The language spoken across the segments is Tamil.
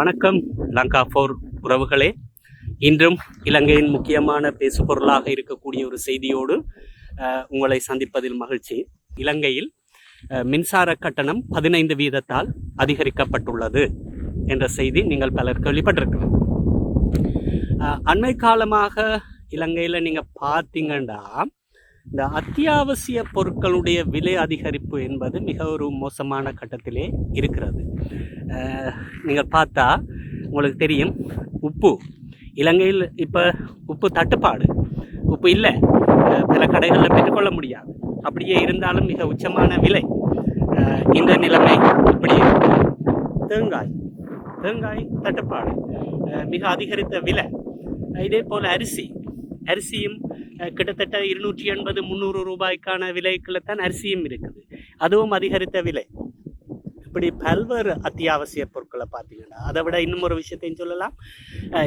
வணக்கம் லங்கா போர் உறவுகளே. இன்றும் இலங்கையின் முக்கியமான பேசுபொருளாக இருக்கக்கூடிய ஒரு செய்தியோடு உங்களை சந்திப்பதில் மகிழ்ச்சி. இலங்கையில் மின்சார கட்டணம் பதினைந்து வீதத்தால் அதிகரிக்கப்பட்டுள்ளது என்ற செய்தி நீங்கள் பலர் கேள்விப்பட்டிருக்கிறோம் அண்மை காலமாக இலங்கையில் நீங்கள் பார்த்தீங்கன்னா இந்த அத்தியாவசிய பொருட்களுடைய விலை அதிகரிப்பு என்பது மிக ஒரு மோசமான கட்டத்திலே இருக்கிறது. நீங்கள் பார்த்தா உங்களுக்கு தெரியும் உப்பு. இலங்கையில் இப்போ உப்பு தட்டுப்பாடு. உப்பு இல்லை. பல கடைகளில் பெற்றுக்கொள்ள முடியாது. அப்படியே இருந்தாலும் மிக உச்சமான விலை. இந்த நிலைமை இப்படி தேங்காய். தேங்காய் தட்டுப்பாடு. மிக அதிகரித்த விலை. இதே போல் அரிசி. அரிசியும் கிட்டத்தட்ட இருநூற்றி எண்பது முந்நூறு ரூபாய்க்கான விலைக்குள்ள தான் அரிசியும் இருக்குது. அதுவும் அதிகரித்த விலை. இப்படி பல்வேறு அத்தியாவசிய பொருட்களை பார்த்தீங்கன்னா அதை விட இன்னும் ஒரு விஷயத்தையும் சொல்லலாம்.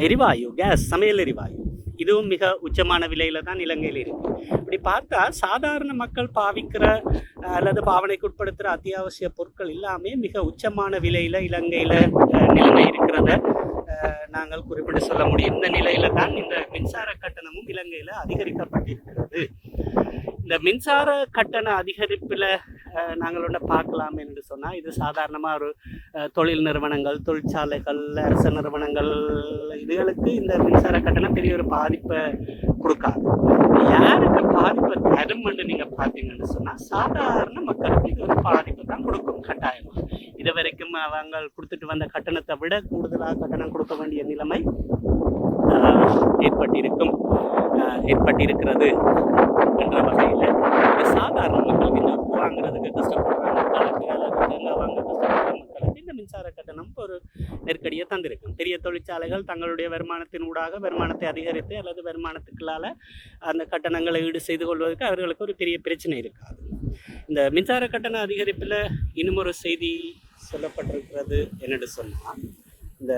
எரிவாயு கேஸ் சமையல் எரிவாயு. இதுவும் மிக உச்சமான விலையில தான் இலங்கையில் இருக்கு. இப்படி பார்த்தா சாதாரண மக்கள் பாவிக்கிற அல்லது பாவனைக்கு உட்படுத்துகிற அத்தியாவசிய பொருட்கள் எல்லாமே மிக உச்சமான விலையில இலங்கையில நிலைமை இருக்கிறத நாங்கள் குறிப்பிட்டு சொல்ல முடியும். இந்த நிலையில தான் இந்த மின்சார கட்டணமும் இலங்கையில அதிகரிக்கப்பட்டிருக்கிறது. இந்த மின்சார கட்டண அதிகரிப்பில் நாங்கள் ஒன்று பார்க்கலாம் என்று சொன்னால் இது சாதாரணமாக ஒரு தொழில் நிறுவனங்கள் தொழிற்சாலைகள் அரசு நிறுவனங்கள் இதுகளுக்கு இந்த மின்சார கட்டணம் பெரிய ஒரு பாதிப்பை கொடுக்காது. யாருக்கு பாதிப்பை தரும்னு நீங்கள் பார்த்தீங்கன்னு சொன்னால் சாதாரண மக்களுக்கு இது ஒரு பாதிப்பை தான் கொடுக்கும் கட்டாயமாக இது வரைக்கும் அவங்க கொடுத்துட்டு வந்த கட்டணத்தை விட கூடுதலாக கட்டணம் கொடுக்க வேண்டிய நிலைமை ஏற்பட்டிருக்கும் ஏற்பட்டிருக்கிறது என்ற வகையில். சாதாரண மக்களுக்கு இந்த உப்பு வாங்குறதுக்கு கஷ்டப்படுற மக்களுக்கு அல்லது தேங்காய் வாங்க கஷ்டப்படுற மக்களுக்கு இந்த மின்சார கட்டணம் ஒரு நெருக்கடியை தந்திருக்கும் பெரிய தொழிற்சாலைகள் தங்களுடைய வருமானத்தின் ஊடாக வருமானத்தை அதிகரித்து அல்லது வருமானத்துக்களால் அந்த கட்டணங்களை ஈடு செய்து கொள்வதற்கு அவர்களுக்கு ஒரு பெரிய பிரச்சனை இருக்காது. இந்த மின்சார கட்டண அதிகரிப்பில் இன்னும் ஒரு செய்தி சொல்லப்பட்டிருக்கிறது என்னென்னு சொன்னால் இந்த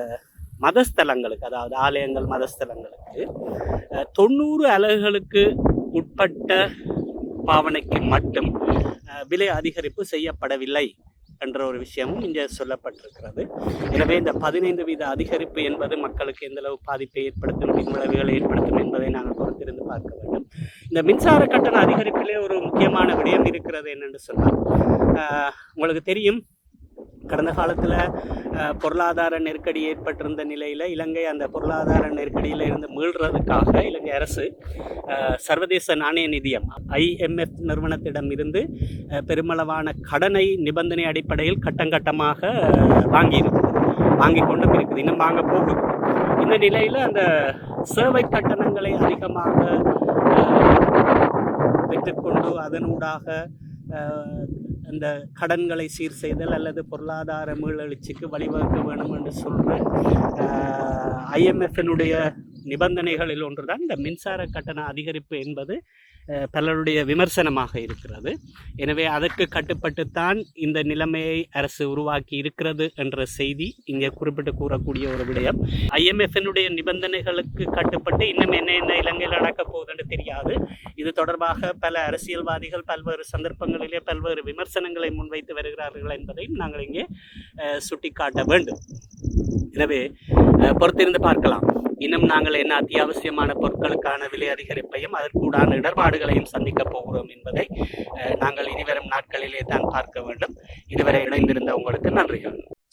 மதஸ்தலங்களுக்கு அதாவது ஆலயங்கள் மதஸ்தலங்களுக்கு தொண்ணூறு அலகுகளுக்கு உட்பட்ட பாவனைக்கு மட்டும் விலை அதிகரிப்பு செய்யப்படவில்லை என்ற ஒரு விஷயமும் இங்கே சொல்லப்பட்டிருக்கிறது. எனவே இந்த பதினைந்து வீத அதிகரிப்பு என்பது மக்களுக்கு எந்த அளவு பாதிப்பை ஏற்படுத்தும் பின்விளைவுகளை ஏற்படுத்தும் என்பதை நாங்கள் பொறுத்திருந்து பார்க்க வேண்டும். இந்த மின்சார கட்டண அதிகரிப்பிலே ஒரு முக்கியமான விடயம் இருக்கிறது என்னென்று சொன்னால் உங்களுக்கு தெரியும் கடந்த காலத்தில் பொருளாதார நெருக்கடி ஏற்பட்டிருந்த நிலையில் இலங்கை அந்த பொருளாதார நெருக்கடியில் இருந்து மீள்றதுக்காக இலங்கை அரசு சர்வதேச நாணய நிதியம் ஐஎம்எஃப் நிறுவனத்திடம் இருந்து பெருமளவான கடனை நிபந்தனை அடிப்படையில் கட்டங்கட்டமாக வாங்கியிருக்குது வாங்கி கொண்டும் இருக்குது இன்னும் வாங்க போகுது இந்த நிலையில் அந்த சேவை கட்டணங்களை அதிகமாக பெற்றுக்கொண்டு அதனூடாக அந்த கடன்களை சீர் செய்தல் அல்லது பொருளாதார மீளெழுச்சிக்கு வழிவகுக்க வேண்டும் என்று சொல்கிற ஐஎம்எஃபினுடைய நிபந்தனைகளில் ஒன்றுதான். இந்த மின்சார கட்டண அதிகரிப்பு என்பது பலருடைய விமர்சனமாக இருக்கிறது. எனவே அதற்கு கட்டுப்பட்டுத்தான் இந்த நிலைமையை அரசு உருவாக்கி இருக்கிறது என்ற செய்தி இங்கே குறிப்பிட்டு கூறக்கூடிய ஒரு விடயம். ஐஎம்எஃப்னுடைய நிபந்தனைகளுக்கு கட்டுப்பட்டு இன்னும் என்ன என்ன இலங்கையில் நடக்கப் போகுதுன்னு தெரியாது. இது தொடர்பாக பல அரசியல்வாதிகள் பல்வேறு சந்தர்ப்பங்களிலே பல்வேறு விமர்சனங்களை முன்வைத்து வருகிறார்கள் என்பதையும் நாங்கள் இங்கே சுட்டிக்காட்ட வேண்டும். எனவே அஹ், பொறுத்திருந்து பார்க்கலாம். இன்னும் நாங்கள் என்ன அத்தியாவசியமான பொருட்களுக்கான விலை அதிகரிப்பையும் அதற்குடான இடர்பாடுகளையும் சந்திக்கப் போகிறோம் என்பதை அஹ், நாங்கள் இனிவரும் நாட்களிலே தான் பார்க்க வேண்டும். இதுவரை இணைந்திருந்த உங்களுக்கு நன்றிகள்.